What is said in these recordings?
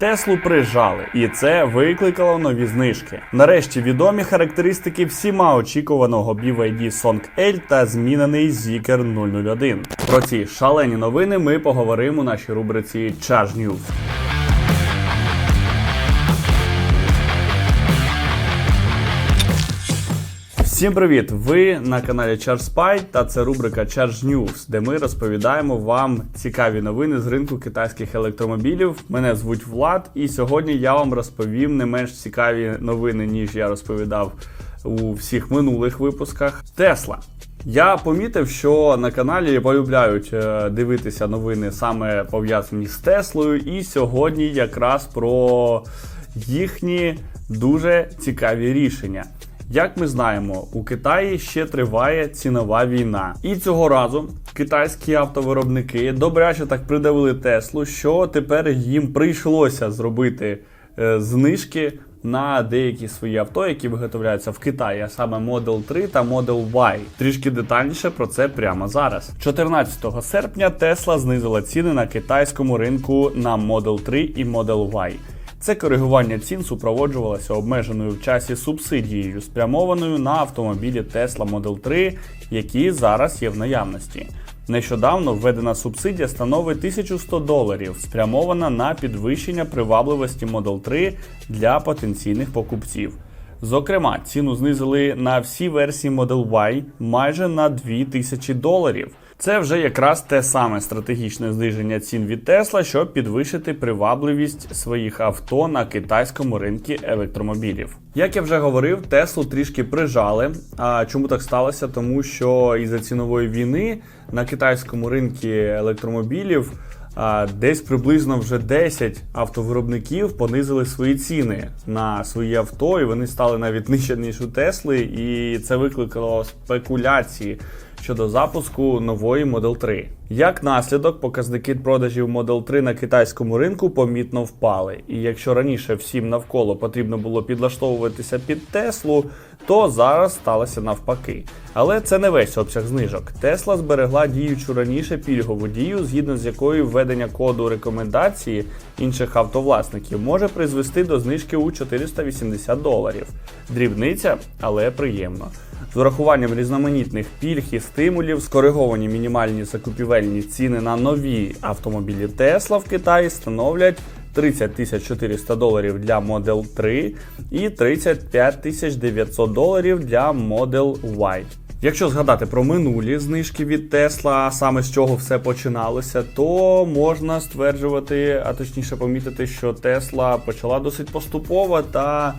Теслу прижали, і це викликало нові знижки. Нарешті відомі характеристики всіма очікуваного BYD Song L та змінений Zeekr 001. Про ці шалені новини ми поговоримо у нашій рубриці Charge News. Всім привіт! Ви на каналі Charge та це рубрика Charge News, де ми розповідаємо вам цікаві новини з ринку китайських електромобілів. Мене звуть Влад, і сьогодні я вам розповім не менш цікаві новини, ніж я розповідав у всіх минулих випусках. Тесла. Я помітив, що на каналі полюбляють е, дивитися новини саме пов'язані з Теслою, і сьогодні якраз про їхні дуже цікаві рішення. Як ми знаємо, у Китаї ще триває цінова війна, і цього разу китайські автовиробники добряче так придавили Теслу, що тепер їм прийшлося зробити е, знижки на деякі свої авто, які виготовляються в Китаї, а саме Model 3 та Model Y. Трішки детальніше про це прямо зараз. 14 серпня Tesla знизила ціни на китайському ринку на Model 3 і Model Y. Це коригування цін супроводжувалося обмеженою в часі субсидією, спрямованою на автомобілі Tesla Model 3, які зараз є в наявності. Нещодавно введена субсидія становить 1100 доларів, спрямована на підвищення привабливості Model 3 для потенційних покупців. Зокрема, ціну знизили на всі версії Model Y майже на 2000 доларів. Це вже якраз те саме стратегічне зниження цін від Tesla, щоб підвищити привабливість своїх авто на китайському ринку електромобілів. Як я вже говорив, Теслу трішки прижали. А чому так сталося? Тому що із-за цінової війни на китайському ринку електромобілів. Десь приблизно вже 10 автовиробників понизили свої ціни на свої авто, і вони стали навіть нижче ніж у Тесли, і це викликало спекуляції щодо запуску нової Model 3. Як наслідок, показники продажів Model 3 на китайському ринку помітно впали. І якщо раніше всім навколо потрібно було підлаштовуватися під Теслу, то зараз сталося навпаки. Але це не весь обсяг знижок. Тесла зберегла діючу раніше пільгову дію, згідно з якою введення коду рекомендації інших автовласників може призвести до знижки у 480 доларів. Дрібниця, але приємно. З урахуванням різноманітних пільг і стимулів скориговані мінімальні закупівельні ціни на нові автомобілі Тесла в Китаї становлять 30 400 доларів для Model 3 і 35 900 доларів для Model Y. Якщо згадати про минулі знижки від Tesla, а саме з чого все починалося, то можна стверджувати, а точніше помітити, що Tesla почала досить поступово та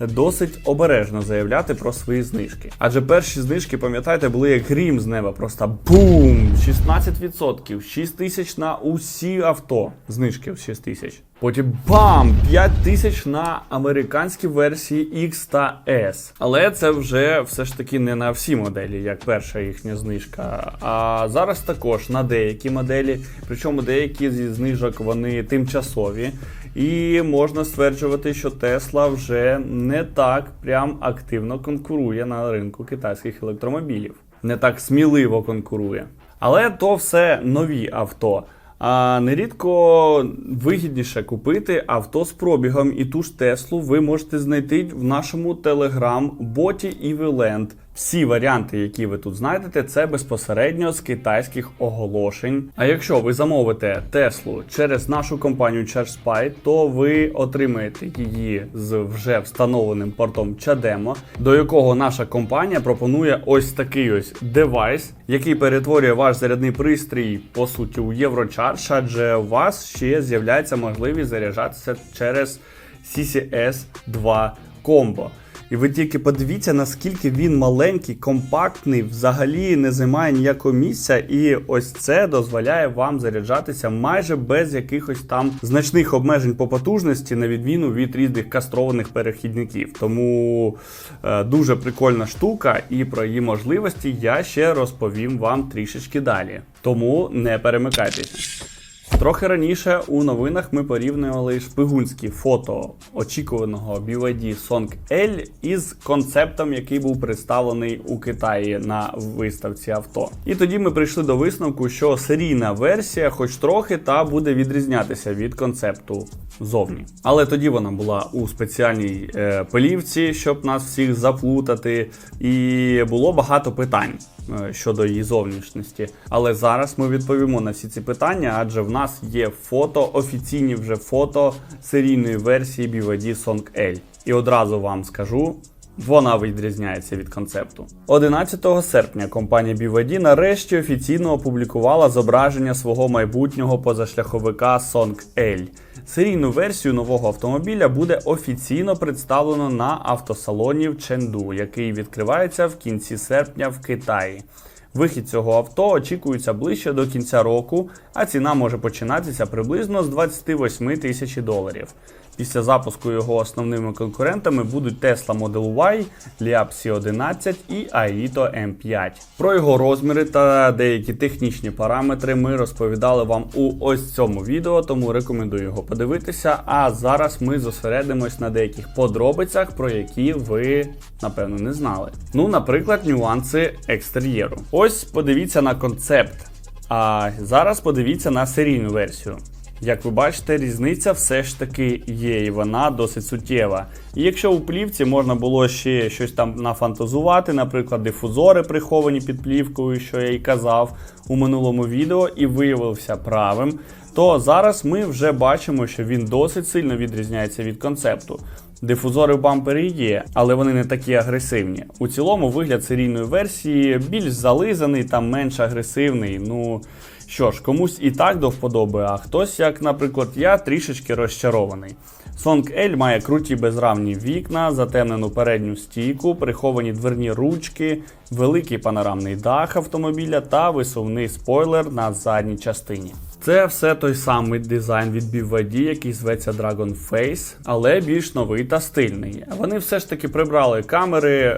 досить обережно заявляти про свої знижки. Адже перші знижки, пам'ятаєте, були як грім з неба, просто бум! 16%, 6 тисяч на усі авто. Знижки в 6 тисяч. Потім бам! 5 тисяч на американські версії X та S. Але це вже все ж таки не на всі моделі, як перша їхня знижка. А зараз також на деякі моделі, причому деякі зі знижок вони тимчасові. І можна стверджувати, що Tesla вже не так прям активно конкурує на ринку китайських електромобілів, не так сміливо конкурує. Але то все нові авто. А нерідко вигідніше купити авто з пробігом, і ту ж Теслу ви можете знайти в нашому телеграм-боті EVLand. Всі варіанти, які ви тут знайдете, це безпосередньо з китайських оголошень. А якщо ви замовите Теслу через нашу компанію ChargeSpy, то ви отримаєте її з вже встановленим портом Чадемо, до якого наша компанія пропонує ось такий ось девайс, який перетворює ваш зарядний пристрій по суті у Єврочардж, адже у вас ще з'являється можливість заряджатися через CCS 2 комбо. І ви тільки подивіться, наскільки він маленький, компактний, взагалі не займає ніякого місця, і ось це дозволяє вам заряджатися майже без якихось там значних обмежень по потужності, на відміну від різних кастрованих перехідників. Тому е, дуже прикольна штука, і про її можливості я ще розповім вам трішечки далі. Тому не перемикайтеся. Трохи раніше у новинах ми порівнювали шпигунські фото очікуваного BYD Song L із концептом, який був представлений у Китаї на виставці авто. І тоді ми прийшли до висновку, що серійна версія, хоч трохи, та буде відрізнятися від концепту зовні. Але тоді вона була у спеціальній е, пилівці, щоб нас всіх заплутати, і було багато питань щодо її зовнішності. Але зараз ми відповімо на всі ці питання, адже в нас є фото, офіційні вже фото серійної версії BYD Song L. І одразу вам скажу. Вона відрізняється від концепту. 11 серпня компанія BYD нарешті офіційно опублікувала зображення свого майбутнього позашляховика Song L. Серійну версію нового автомобіля буде офіційно представлено на автосалоні в Ченду, який відкривається в кінці серпня в Китаї. Вихід цього авто очікується ближче до кінця року, а ціна може починатися приблизно з 28 тисяч доларів. Після запуску його основними конкурентами будуть Tesla Model Y, Liab C11 і Aito M5. Про його розміри та деякі технічні параметри ми розповідали вам у ось цьому відео, тому рекомендую його подивитися. А зараз ми зосередимось на деяких подробицях, про які ви напевно не знали. Ну, наприклад, нюанси екстер'єру. Ось подивіться на концепт. А зараз подивіться на серійну версію. Як ви бачите, різниця все ж таки є, і вона досить суттєва. І якщо у плівці можна було ще щось там нафантазувати, наприклад, дифузори приховані під плівкою, що я і казав у минулому відео, і виявився правим, то зараз ми вже бачимо, що він досить сильно відрізняється від концепту. Дифузори в бампері є, але вони не такі агресивні. У цілому вигляд серійної версії більш зализаний та менш агресивний. Ну що ж, комусь і так до вподоби, а хтось, як, наприклад, я, трішечки розчарований. Song L має круті безрамні вікна, затемнену передню стійку, приховані дверні ручки, великий панорамний дах автомобіля та висувний спойлер на задній частині. Це все той самий дизайн від BYD, який зветься Dragon Face, але більш новий та стильний. Вони все ж таки прибрали камери е,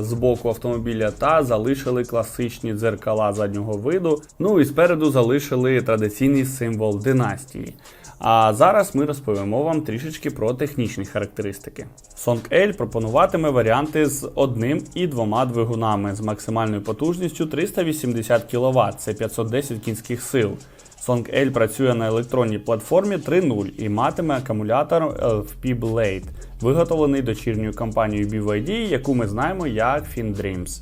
з боку автомобіля та залишили класичні дзеркала заднього виду. Ну і спереду залишили традиційний символ династії. А зараз ми розповімо вам трішечки про технічні характеристики. Song L пропонуватиме варіанти з одним і двома двигунами з максимальною потужністю 380 кВт, це 510 кінських сил. Song L працює на електронній платформі 3.0 і матиме акумулятор LFP Blade, виготовлений дочірньою компанією BYD, яку ми знаємо як FinDreams.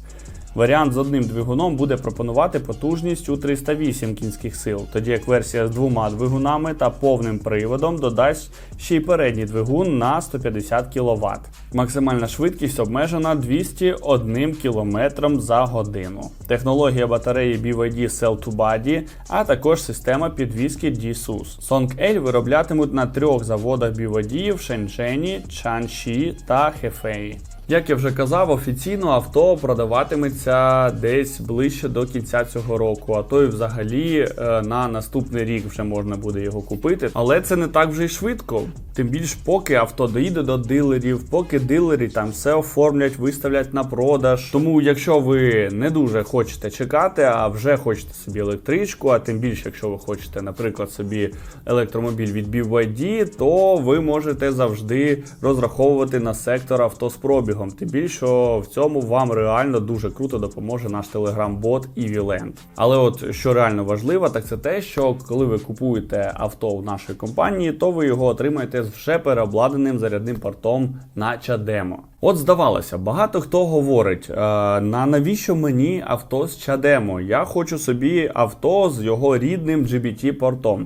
Варіант з одним двигуном буде пропонувати потужність у 308 кінських сил, тоді як версія з двома двигунами та повним приводом додасть ще й передній двигун на 150 кВт. Максимальна швидкість обмежена 201 км за годину. Технологія батареї BYD Cell to Body, а також система підвіски D-SUS. Song L вироблятимуть на трьох заводах BYD в Шенчжені, Чанші та Хефеї. Як я вже казав, офіційно авто продаватиметься десь ближче до кінця цього року, а то й взагалі е, на наступний рік вже можна буде його купити. Але це не так вже й швидко. Тим більш, поки авто доїде до дилерів, поки дилері там все оформлять, виставлять на продаж. Тому, якщо ви не дуже хочете чекати, а вже хочете собі електричку, а тим більше, якщо ви хочете, наприклад, собі електромобіль від BYD, то ви можете завжди розраховувати на сектор авто з. Тим більше в цьому вам реально дуже круто допоможе наш телеграм-бот EVLand. Але от що реально важливо, так це те, що коли ви купуєте авто в нашої компанії, то ви його отримаєте з вже переобладнаним зарядним портом на чадемо. От здавалося, багато хто говорить: е, на навіщо мені авто з чадемо? Я хочу собі авто з його рідним GBT-портом.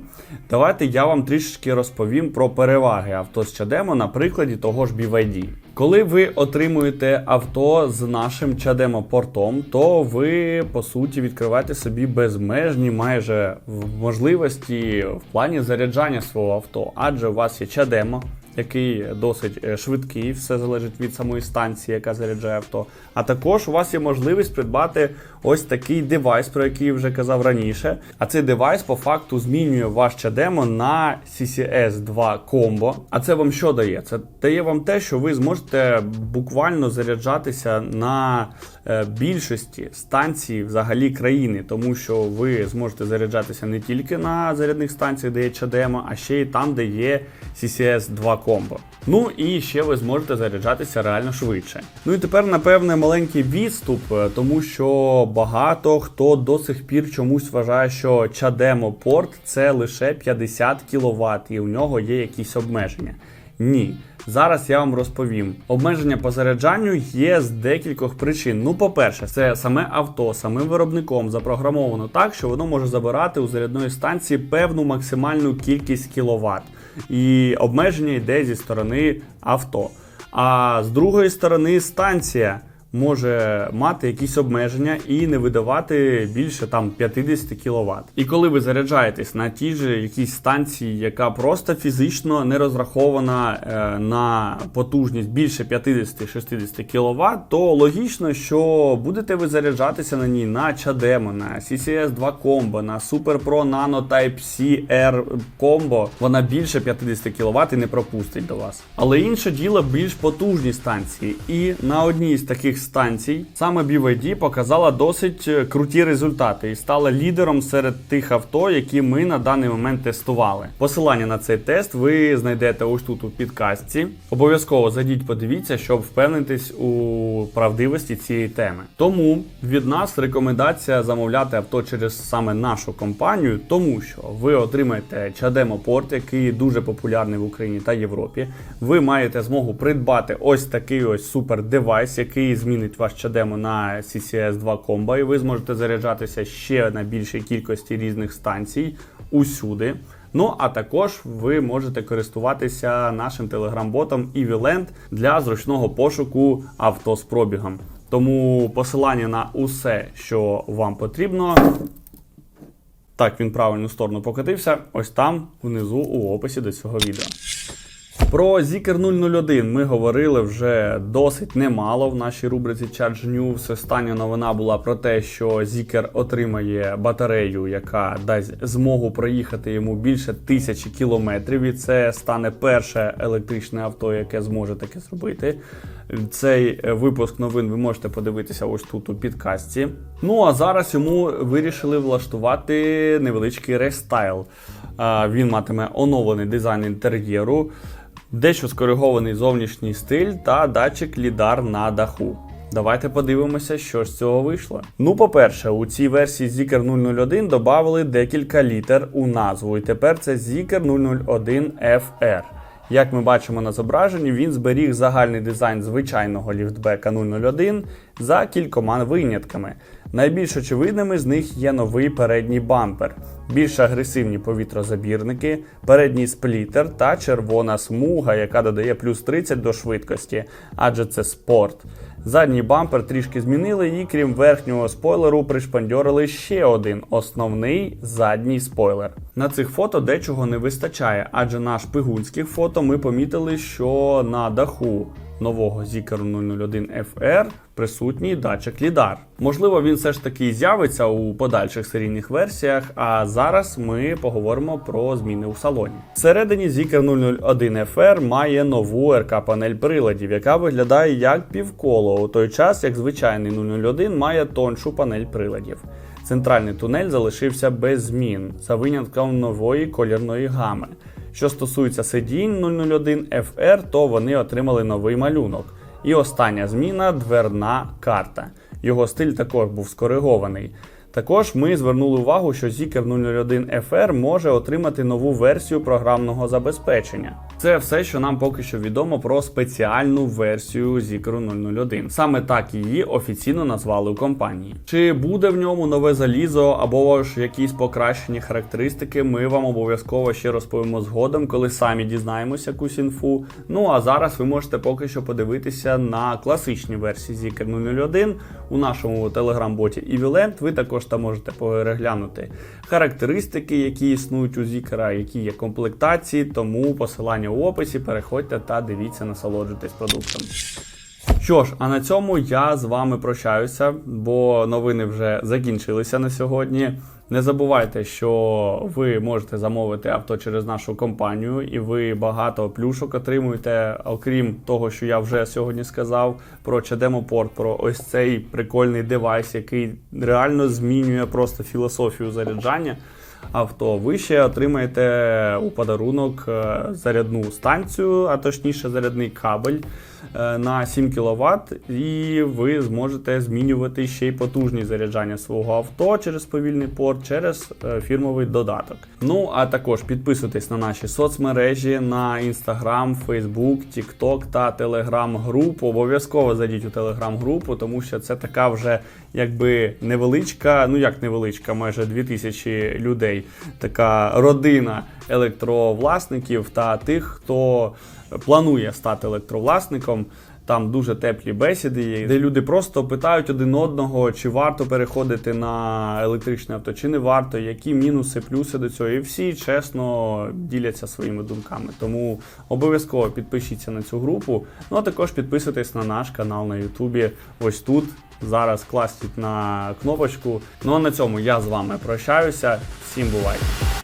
Давайте я вам трішечки розповім про переваги авто з чадемо на прикладі того ж BYD. Коли ви отримуєте авто з нашим чадемо портом, то ви по суті відкриваєте собі безмежні майже можливості в плані заряджання свого авто, адже у вас є чадемо, який досить е, швидкий, все залежить від самої станції, яка заряджає авто. А також у вас є можливість придбати ось такий девайс, про який я вже казав раніше. А цей девайс по факту змінює ваш чадемо на CCS 2 Combo. А це вам що дає? Це дає вам те, що ви зможете буквально заряджатися на е, більшості станцій взагалі країни, тому що ви зможете заряджатися не тільки на зарядних станціях, де є чадемо, а ще й там, де є CCS 2 Combo. Ну і ще ви зможете заряджатися реально швидше. Ну і тепер, напевне, маленький відступ, е, тому що багато хто до сих пір чомусь вважає, що чадемо порт це лише 50 кВт, і у нього є якісь обмеження. Ні. Зараз я вам розповім. Обмеження по заряджанню є з декількох причин. Ну, по-перше, це саме авто, самим виробником запрограмовано так, що воно може забирати у зарядної станції певну максимальну кількість кіловат. І обмеження йде зі сторони авто. А з другої сторони, станція може мати якісь обмеження і не видавати більше там 50 кВт. І коли ви заряджаєтесь на тій же якійсь станції, яка просто фізично не розрахована е, на потужність більше 50-60 кВт, то логічно, що будете ви заряджатися на ній на Чадемо, на CCS 2 Combo, на Super Pro Nano Type-C R Combo, вона більше 50 кВт і не пропустить до вас. Але інше діло більш потужні станції. І на одній з таких станцій саме BYD показала досить е, круті результати і стала лідером серед тих авто, які ми на даний момент тестували. Посилання на цей тест ви знайдете ось тут у підкастці. Обов'язково зайдіть, подивіться, щоб впевнитись у правдивості цієї теми. Тому від нас рекомендація замовляти авто через саме нашу компанію, тому що ви отримаєте чадемо порт, який дуже популярний в Україні та Європі. Ви маєте змогу придбати ось такий ось супер девайс, який змінить ваш чадемо на CCS 2 Combo, і ви зможете заряджатися ще на більшій кількості різних станцій усюди. Ну, а також ви можете користуватися нашим телеграм-ботом EVLand для зручного пошуку авто з пробігом. Тому посилання на усе, що вам потрібно. Так, він правильну сторону покотився. Ось там внизу у описі до цього відео. Про Zikr 001 ми говорили вже досить немало в нашій рубриці Charge News. Остання новина була про те, що Zikr отримає батарею, яка дасть змогу проїхати йому більше тисячі кілометрів. І це стане перше електричне авто, яке зможе таке зробити. Цей випуск новин ви можете подивитися ось тут у підкасті. Ну а зараз йому вирішили влаштувати невеличкий рестайл. Він матиме оновлений дизайн інтер'єру, дещо скоригований зовнішній стиль та датчик лідар на даху. Давайте подивимося, що з цього вийшло. Ну, по-перше, у цій версії Zikr 001 додали декілька літер у назву, і тепер це Zikr 001 FR. Як ми бачимо на зображенні, він зберіг загальний дизайн звичайного ліфтбека 001 за кількома винятками. Найбільш очевидними з них є новий передній бампер, більш агресивні повітрозабірники, передній сплітер та червона смуга, яка додає плюс 30 до швидкості, адже це спорт. Задній бампер трішки змінили і крім верхнього спойлеру пришпандьорили ще один основний задній спойлер. На цих фото дечого не вистачає, адже на шпигунських фото ми помітили, що на даху нового Zikr 001 FR присутній датчик лідар. Можливо, він все ж таки з'явиться у подальших серійних версіях, а зараз ми поговоримо про зміни у салоні. Всередині Zikr 001 FR має нову РК-панель приладів, яка виглядає як півколо, у той час як звичайний 001 має тоншу панель приладів. Центральний тунель залишився без змін за винятком нової колірної гами. Що стосується сидінь 001 FR, то вони отримали новий малюнок. І остання зміна дверна карта. Його стиль також був скоригований. Також ми звернули увагу, що Zikr 001 FR може отримати нову версію програмного забезпечення. Це все, що нам поки що відомо про спеціальну версію Zikr 001. Саме так її офіційно назвали у компанії. Чи буде в ньому нове залізо або ж якісь покращені характеристики, ми вам обов'язково ще розповімо згодом, коли самі дізнаємося якусь інфу. Ну а зараз ви можете поки що подивитися на класичні версії Zikr 001 у нашому телеграм-боті EVLand. Ви також там можете переглянути характеристики, які існують у Zikr, які є комплектації, тому посилання у описі. Переходьте та дивіться, насолоджуйтесь продуктом. Що ж, а на цьому я з вами прощаюся, бо новини вже закінчилися на сьогодні. Не забувайте, що ви можете замовити авто через нашу компанію, і ви багато плюшок отримуєте, окрім того, що я вже сьогодні сказав про Чадемопорт, про ось цей прикольний девайс, який реально змінює просто філософію заряджання авто. Ви ще отримаєте у подарунок е, зарядну станцію, а точніше зарядний кабель на 7 кВт, і ви зможете змінювати ще й потужність заряджання свого авто через повільний порт, через е, фірмовий додаток. Ну а також підписуйтесь на наші соцмережі на Instagram, Facebook, TikTok та Telegram групу. Обов'язково зайдіть у Telegram групу, тому що це така вже якби невеличка, ну як невеличка, майже 2000 людей, така родина електровласників та тих, хто планує стати електровласником. Там дуже теплі бесіди є, де люди просто питають один одного, чи варто переходити на електричне авто, чи не варто, які мінуси, плюси до цього. І всі чесно діляться своїми думками. Тому обов'язково підпишіться на цю групу. Ну а також підписуйтесь на наш канал на Ютубі. Ось тут. Зараз класніть на кнопочку. Ну а на цьому я з вами прощаюся. Всім бувайте!